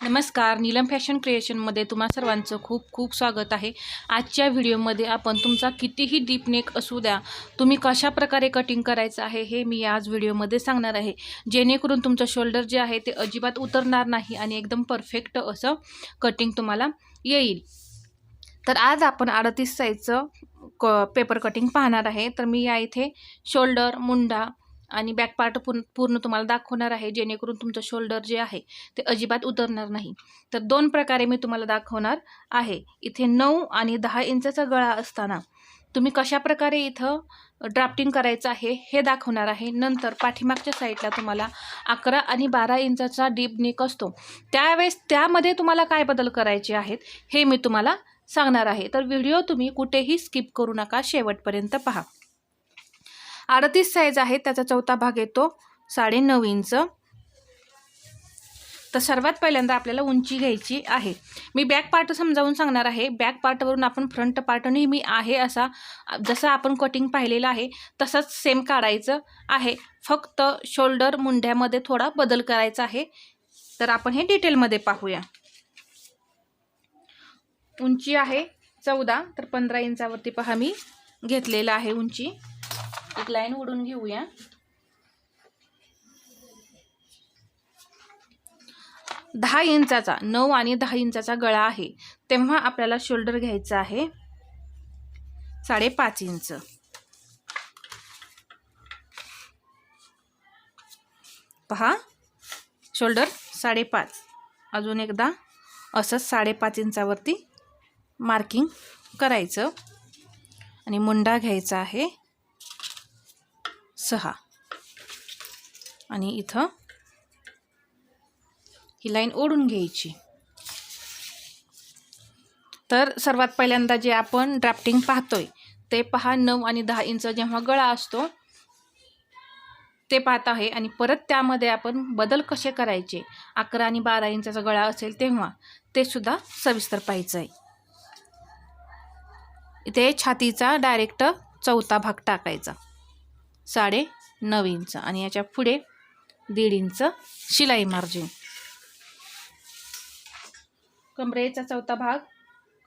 नमस्कार नीलम फॅशन क्रिएशनमध्ये तुम्हा सर्वांचं खूप खूप स्वागत आहे. आजच्या व्हिडिओमध्ये आपण तुमचा कितीही डीप नेक असू द्या तुम्ही कशा प्रकारे कटिंग करायचं आहे हे मी आज व्हिडिओमध्ये सांगणार आहे. जेणेकरून तुमचं शोल्डर जे आहे ते अजिबात उतरणार नाही आणि एकदम परफेक्ट असं कटिंग तुम्हाला येईल. तर आज आपण अडतीस साईजचं क पेपर कटिंग पाहणार आहे. तर मी या इथे शोल्डर मुंडा आणि बॅक पार्ट पूर्ण पूर्ण तुम्हाला दाखवणार आहे जेणेकरून तुमचं शोल्डर जे आहे ते अजिबात उतरणार नाही. तर दोन प्रकारे मी तुम्हाला दाखवणार आहे. इथे नऊ आणि दहा इंचाचा गळा असताना तुम्ही कशा प्रकारे इथं ड्राफ्टिंग करायचं आहे हे दाखवणार आहे. नंतर पाठीमागच्या साईडला तुम्हाला अकरा आणि बारा इंचाचा डीप नेक असतो. त्यावेळेस त्यामध्ये तुम्हाला काय बदल करायचे आहेत हे मी तुम्हाला सांगणार आहे. तर व्हिडिओ तुम्ही कुठेही स्किप करू नका शेवटपर्यंत पहा. अडतीस साईज आहे त्याचा चौथा भाग येतो साडे नऊ इंच. तर सर्वात पहिल्यांदा आपल्याला उंची घ्यायची आहे. मी बॅक पार्ट समजावून सांगणार आहे. बॅक पार्टवरून आपण फ्रंट पार्ट नेहमी आहे असा जसं आपण कटिंग पाहिलेलं आहे तसंच सेम काढायचं आहे. फक्त शोल्डर मुंड्यामध्ये थोडा बदल करायचा आहे. तर आपण हे डिटेलमध्ये पाहूया. उंची आहे चौदा तर पंधरा इंचावरती पहा मी घेतलेलं आहे उंची. एक लाईन ओढून घेऊया. दहा इंचाचा नऊ आणि दहा इंचाचा गळा आहे. तेव्हा आपल्याला शोल्डर घ्यायचा आहे. साडेपाच इंच. पहा. शोल्डर साडेपाच. अजून एकदा असंच साडेपाच इंचावरती मार्किंग करायचं. आणि मुंडा घ्यायचा आहे. सहा. आणि इथं ही लाईन ओढून घ्यायची. तर सर्वात पहिल्यांदा जे आपण ड्राफ्टिंग पाहतोय ते पहा नऊ आणि दहा इंच जेव्हा गळा असतो ते पाहत आहे. आणि परत त्यामध्ये आपण बदल कसे करायचे? अकरा आणि बारा इंचाचा गळा असेल तेव्हा ते सुद्धा सविस्तर पाहायचं आहे इथे छातीचा डायरेक्ट चौथा भाग टाकायचा. साडे नऊ इंच आणि याच्यापुढे दीड इंच शिलाई मार्जिन कमरेचा चौथा भाग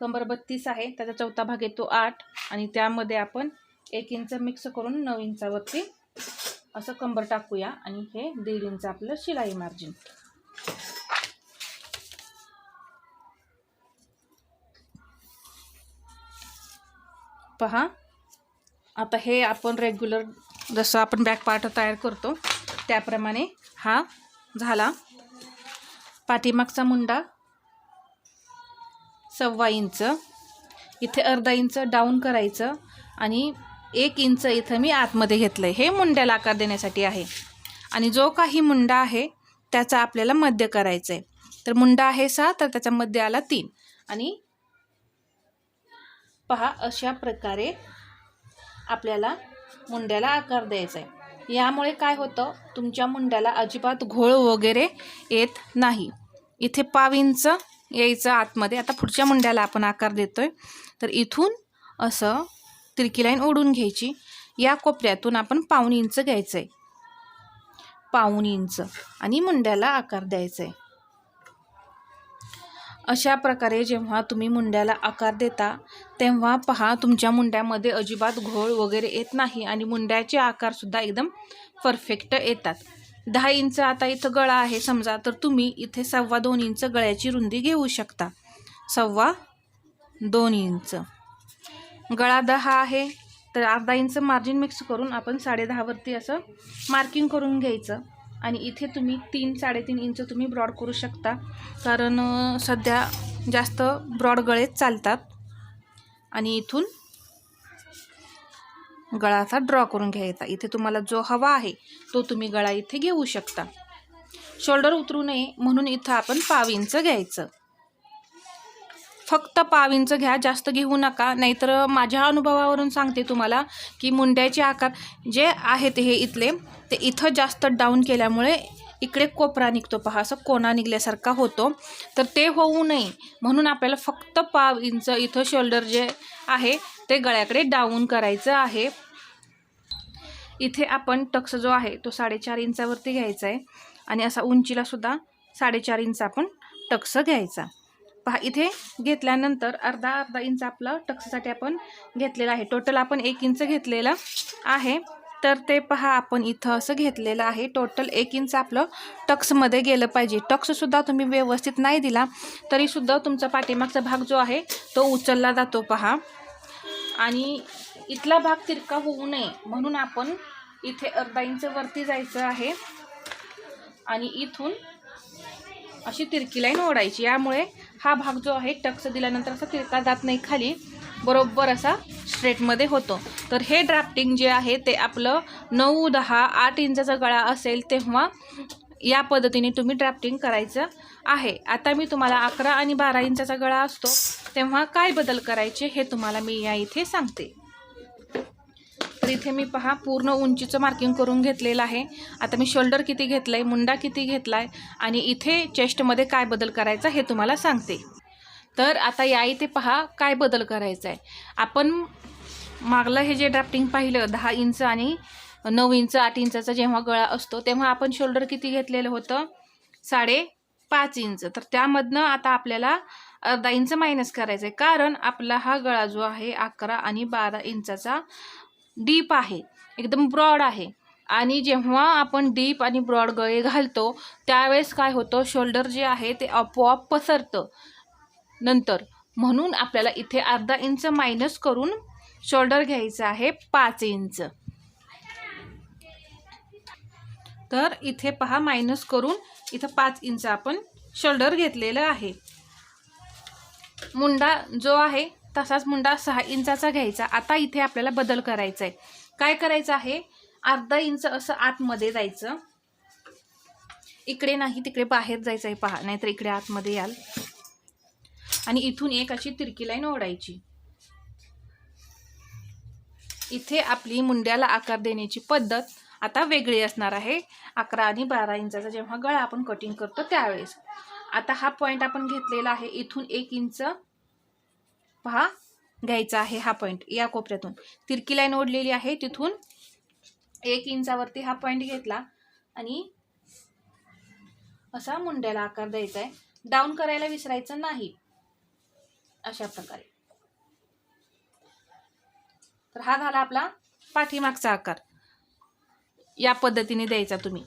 कंबर बत्तीस आहे त्याचा चौथा भाग येतो आठ आणि त्यामध्ये आपण एक इंच मिक्स करून नऊ इंचावरती असं कंबर टाकूया आणि हे दीड इंच आपलं शिलाई मार्जिन पहा आता हे आपण रेग्युलर जसं आपण बॅक पार्ट तयार करतो त्याप्रमाणे हा झाला. पाठीमागचा मुंडा सव्वा इंच. इथे अर्धा इंच डाऊन करायचं आणि एक इंच इथं मी आतमध्ये घेतलं आहे हे मुंड्याला आकार देण्यासाठी आहे. आणि जो काही मुंडा आहे त्याचा आपल्याला मध्य करायचं आहे तर मुंडा आहे सहा तर त्याचा मध्य आला तीन. आणि पहा अशा प्रकारे आपल्याला मुंड्याला आकार द्यायचा आहे. यामुळे काय होतं? तुमच्या मुंड्याला अजिबात घोळ वगैरे येत नाही. इथे पाव इंच यायचं आतमध्ये. आता पुढच्या मुंड्याला आपण आकार देतोय. तर इथून असं तिरकी लाईन ओढून घ्यायची. या कोपऱ्यातून आपण पाऊण इंच घ्यायचं आहे पाऊण इंच. आणि मुंड्याला आकार द्यायचा आहे अशा प्रकारे जेव्हा तुम्ही मुंड्याला आकार देता तेव्हा पहा तुमच्या मुंड्यामध्ये अजिबात घोळ वगैरे येत नाही आणि मुंड्याचे आकारसुद्धा एकदम परफेक्ट येतात. दहा इंच आता इथं गळा आहे समजा तर तुम्ही इथे सव्वा दोन इंच गळ्याची रुंदी घेऊ शकता. सव्वा दोन इंच. गळा दहा आहे तर अर्धा इंच मार्जिन मिक्स करून आपण साडेदहावरती असं मार्किंग करून घ्यायचं. आणि इथे तुम्ही तीन साडेतीन इंच तुम्ही ब्रॉड करू शकता. कारण सध्या जास्त ब्रॉड गळेच चालतात. आणि इथून गळा असा ड्रॉ करून घ्यायचा. इथे तुम्हाला जो हवा आहे तो तुम्ही गळा इथे घेऊ शकता. शोल्डर उतरू नये म्हणून इथं आपण पाव इंच घ्यायचं. फक्त पाव इंच घ्या जास्त घेऊ नका. नाहीतर माझ्या अनुभवावरून सांगते तुम्हाला की मुंड्याचे आकार जे आहेत हे इथले ते इथं जास्त डाऊन केल्यामुळे इकडे कोपरा निघतो पहा असं कोणा निघल्यासारखा होतो. तर ते होऊ नये. म्हणून आपल्याला फक्त पाव इंच इथं शोल्डर जे आहे ते गळ्याकडे डाऊन करायचं आहे. इथे आपण टक्स जो आहे तो साडेचार इंचावरती घ्यायचा आहे. आणि असा उंचीला सुद्धा साडेचार इंच आपण टक्स घ्यायचा. पहा इथे घेतल्यानंतर अर्धा अर्धा इंच आपलं टक्ससाठी आपण घेतलेलं आहे. टोटल आपण एक इंच घेतलेलं आहे. तर ते पहा आपण इथं असं घेतलेलं आहे. टोटल एक इंच आपलं टक्समध्ये गेलं पाहिजे. टक्ससुद्धा तुम्ही व्यवस्थित नाही दिला तरीसुद्धा तुमचा पाठीमागचा भाग जो आहे तो उचलला जातो पहा. आणि इथला भाग तिरका होऊ नये म्हणून आपण इथे अर्धा इंच वरती जायचं आहे. आणि इथून अशी तिरकी लाईन ओढायची यामुळे हा भाग जो आहे टक्स दिल्यानंतर असा तिरका जात नाही खाली बरोबर असा स्ट्रेटमध्ये होतो. तर हे ड्राफ्टिंग जे आहे ते आपलं नऊ दहा आठ इंचाचा गळा असेल तेव्हा या पद्धतीने तुम्ही ड्राफ्टिंग करायचं आहे. आता मी तुम्हाला अकरा आणि बारा इंचाचा गळा असतो तेव्हा काय बदल करायचे हे तुम्हाला मी या इथे सांगते. तर इथे मी पहा पूर्ण उंचीचं मार्किंग करून घेतलेलं आहे. आता मी शोल्डर किती घेतलं आहे मुंडा किती घेतला आहे आणि इथे चेस्टमध्ये काय बदल करायचा हे तुम्हाला सांगते. तर आता या इथे पहा काय बदल करायचा आहे आपण मागलं हे जे ड्राफ्टिंग पाहिलं दहा इंच आणि नऊ इंच आठ इंचाचा जेव्हा गळा असतो तेव्हा आपण शोल्डर किती घेतलेलं होतं? साडे पाच इंच. तर त्यामधनं आता आपल्याला अर्धा इंच मायनस करायचं आहे कारण आपला हा गळा जो आहे अकरा आणि बारा इंचाचा डीप आहे एकदम ब्रॉड आहे. आणि जेव्हा आपण डीप आणि ब्रॉड गळे घालतो त्यावेळेस काय होतं शोल्डर जे आहे ते आपोआप पसरतं नंतर. म्हणून आपल्याला इथे अर्धा इंच मायनस करून शोल्डर घ्यायचं आहे पाच इंच. तर इथे पहा मायनस करून इथं पाच इंच आपण शोल्डर घेतलेलं आहे. मुंडा जो आहे तसाच मुंडा सहा इंचाचा घ्यायचा. आता इथे आपल्याला बदल करायचा आहे काय करायचं आहे? अर्धा इंच असं आतमध्ये जायचं. इकडे नाही तिकडे बाहेर जायचं आहे पहा. नाहीतर इकडे आतमध्ये याल. आणि इथून एक अशी तिरकी लाईन ओढायची. इथे आपली मुंड्याला आकार देण्याची पद्धत आता वेगळी असणार आहे. अकरा आणि बारा इंचाचा जेव्हा गळा आपण कटिंग करतो त्यावेळेस. आता हा पॉईंट आपण घेतलेला आहे इथून एक इंच पहा घ्यायचा आहे हा पॉईंट या कोपऱ्यातून. तिरकी लाईन ओढलेली आहे. तिथून एक इंचावरती हा पॉईंट घेतला आणि असा मुंड्याला आकार द्यायचा आहे डाऊन करायला विसरायचं नाही. अशा प्रकारे. तर हा झाला आपला पाठीमागचा आकार. या पद्धतीने द्यायचा तुम्ही.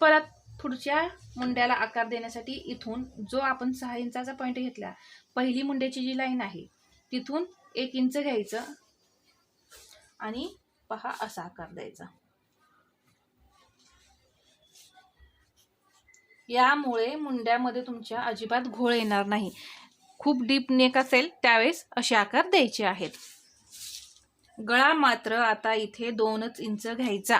परत पुढच्या मुंड्याला आकार देण्यासाठी इथून जो आपण सहा इंचाचा पॉईंट घेतला पहिली मुंड्याची जी लाईन आहे तिथून एक इंच घ्यायचं आणि पहा असा आकार द्यायचा. यामुळे मुंड्यामध्ये तुमच्या अजिबात घोळ येणार नाही. खूप डीप नेक असेल त्यावेळेस असे आकार द्यायचे आहेत. गळा मात्र आता इथे दोनच इंच घ्यायचा.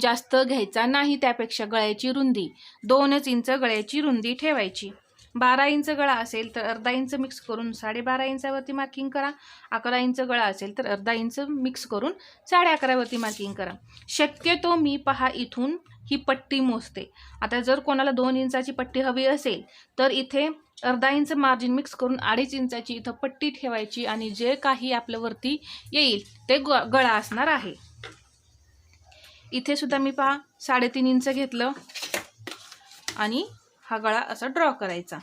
जास्त घ्यायचा नाही त्यापेक्षा गळ्याची रुंदी. दोनच इंच गळ्याची रुंदी ठेवायची. बारा इंच गळा असेल तर अर्धा इंच मिक्स करून साडेबारा इंचावरती मार्किंग करा. अकरा इंच गळा असेल तर अर्धा इंच मिक्स करून साडे अकरावरती मार्किंग करा. शक्यतो मी पहा इथून ही पट्टी मोजते. आता जर कोणाला दोन इंचाची पट्टी हवी असेल तर इथे अर्धा इंच मार्जिन मिक्स करून अडीच इंचाची इथं पट्टी ठेवायची आणि जे काही आपल्यावरती येईल ते ग गळा असणार आहे. इथे सुद्धा मी पहा साडेतीन इंच घेतलं आणि हा गळा असा ड्रॉ करायचा.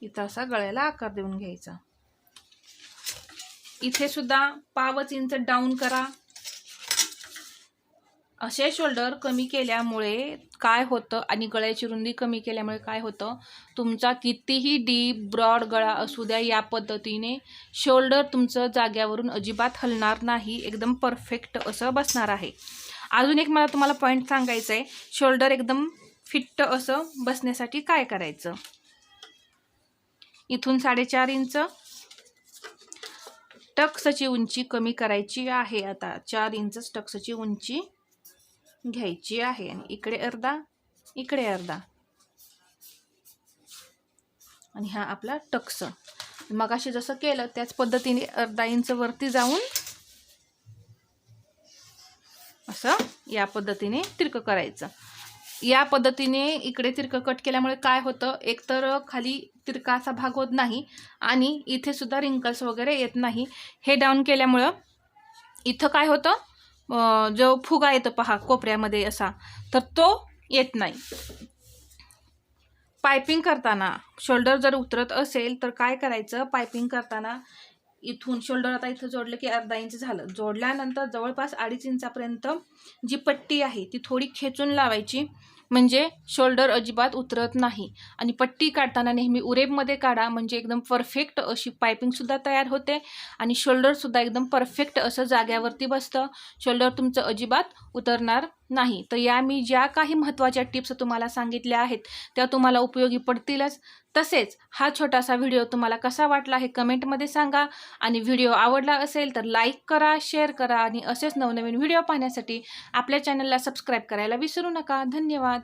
इथं असा गळ्याला आकार देऊन घ्यायचा. इथे सुद्धा पावच इंच डाऊन करा. असे शोल्डर कमी केल्यामुळे काय होतं आणि गळ्याची रुंदी कमी केल्यामुळे काय होतं? तुमचा कितीही डीप ब्रॉड गळा असू द्या या पद्धतीने शोल्डर तुमचं जाग्यावरून अजिबात हलणार नाही. एकदम परफेक्ट असं बसणार आहे. अजून एक मला तुम्हाला पॉईंट सांगायचं आहे शोल्डर एकदम फिट्ट असं बसण्यासाठी काय करायचं? इथून साडेचार इंच टक्सची उंची कमी करायची आहे आता. चार इंच टक्सची उंची घ्यायची आहे. आणि इकडे अर्धा इकडे अर्धा. आणि हा आपला टक्स. मग जसं केलं त्याच पद्धतीने अर्धा इंच वरती जाऊन असं या पद्धतीने तिरकं करायचं. या पद्धतीने इकडे तिरकं कट केल्यामुळे काय होतं? एकतर खाली तिरका असा भाग होत नाही आणि इथे सुद्धा रिंकल्स वगैरे येत नाही. हे डाऊन केल्यामुळं इथं काय होतं? जो फुगा येतो पहा कोपऱ्यामध्ये असा तर तो येत नाही. पायपिंग करताना शोल्डर जर उतरत असेल तर काय करायचं? पायपिंग करताना इथून शोल्डर आता इथं जोडलं की अर्धा इंच झालं. जोडल्यानंतर जवळपास अडीच इंचापर्यंत जी पट्टी आहे ती थोडी खेचून लावायची. म्हणजे शोल्डर अजिबात उतरत नाही. आणि पट्टी काढताना नेहमी उरेबमध्ये काढा म्हणजे एकदम परफेक्ट अशी पायपिंगसुद्धा तयार होते. आणि शोल्डरसुद्धा एकदम परफेक्ट असं जाग्यावरती बसतं. शोल्डर तुमचं अजिबात उतरणार नाही. तर या मी ज्या काही महत्त्वाच्या टिप्स तुम्हाला सांगितल्या आहेत त्या तुम्हाला उपयोगी पडतीलच. तसेच हा छोटासा व्हिडिओ तुम्हाला कसा वाटला हे कमेंटमध्ये सांगा. आणि व्हिडिओ आवडला असेल तर लाईक करा शेअर करा आणि असेच नवनवीन व्हिडिओ पाहण्यासाठी आपल्या चॅनलला सबस्क्राईब करायला विसरू नका. धन्यवाद.